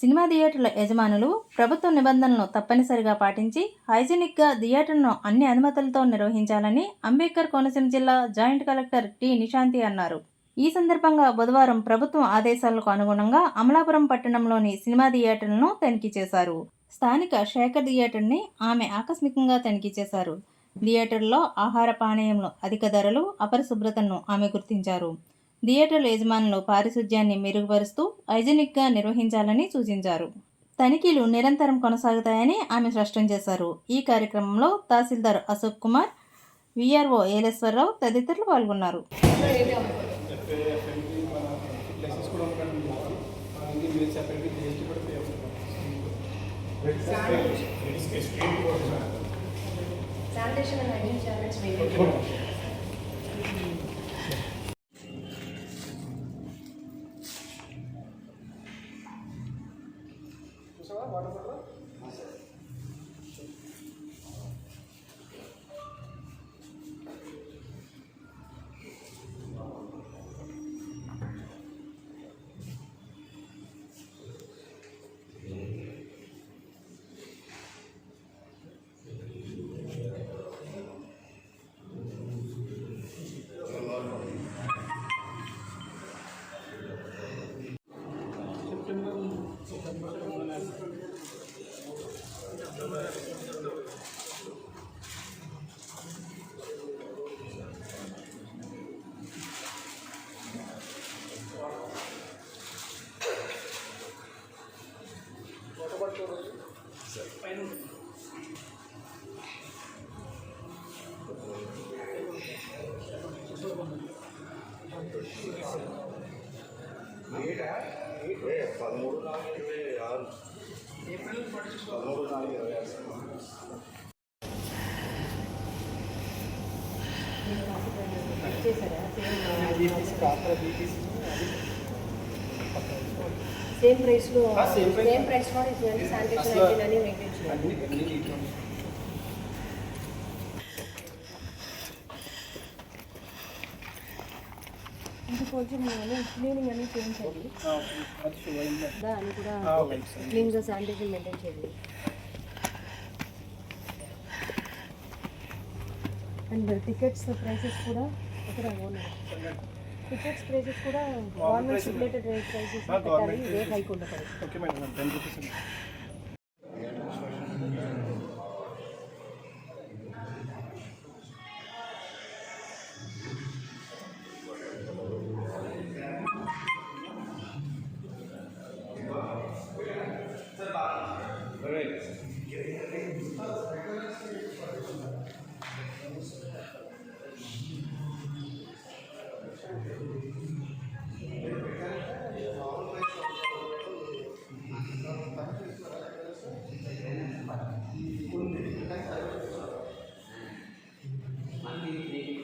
Cinema థియేటర్ల యజమానులు ప్రభుత్వ నిబంధనలను తప్పనిసరిగా పాటించి హైజీనిక్గా థియేటర్ను అన్ని అనుమతులతో నిర్వహించాలని అంబేద్కర్ కోనసీమ జిల్లా జాయింట్ కలెక్టర్ టి నిశాంతి అన్నారు. ఈ సందర్భంగా బుధవారం ప్రభుత్వం ఆదేశాలకు అనుగుణంగా అమలాపురం పట్టణంలోని సినిమా థియేటర్లను తనిఖీ చేశారు. స్థానిక శేఖర్ థియేటర్ని ఆమె ఆకస్మికంగా తనిఖీ చేశారు. థియేటర్లో ఆహార పానీయంలో అధిక ధరలు అపరిశుభ్రతను ఆమె గుర్తించారు. థియేటర్ల యజమానులు పారిశుధ్యాన్ని మెరుగుపరుస్తూ హైజెనిక్గా నిర్వహించాలని సూచించారు. తనిఖీలు నిరంతరం కొనసాగుతాయని ఆమె స్పష్టం చేశారు. ఈ కార్యక్రమంలో తహసీల్దార్ అశోక్ కుమార్ విఆర్ఓ ఏలేశ్వరరావు తదితరులు పాల్గొన్నారు. ఎఫ్ఎంకి అండ్ హైజీన్ చార్జెస్ వేరే చూసావా పదమూడు నాలుగు ఇరవై ఆరు పదమూడు నాలుగు ఇరవై ఆరు సేమ్ ప్రైస్లో. సేమ్ ప్రైస్లో ఇటువంటి శానిటేషన్ అసలు- హైజీన్ అని మెయింటైన్ అన్ని అన్ని. ఇది కొంచెం క్లీనింగ్ అని చేయించాలి? దాన్ని కూడా. క్లీన్గా శానిటేషన్ మెయింటైన్ చేయాలి అండ్ టికెట్స్ ప్రైసెస్ కూడా ఇక్కడ ఓనర్ టికెట్స్ ప్రైసెస్ కూడా గవర్నమెంట్ రేట్ ప్రైసెస్ ఆ, పెట్టాలి రేట్. హైక్ ఉండకూడదు. ఓకే మేడం టెన్ రూపీస్ అండి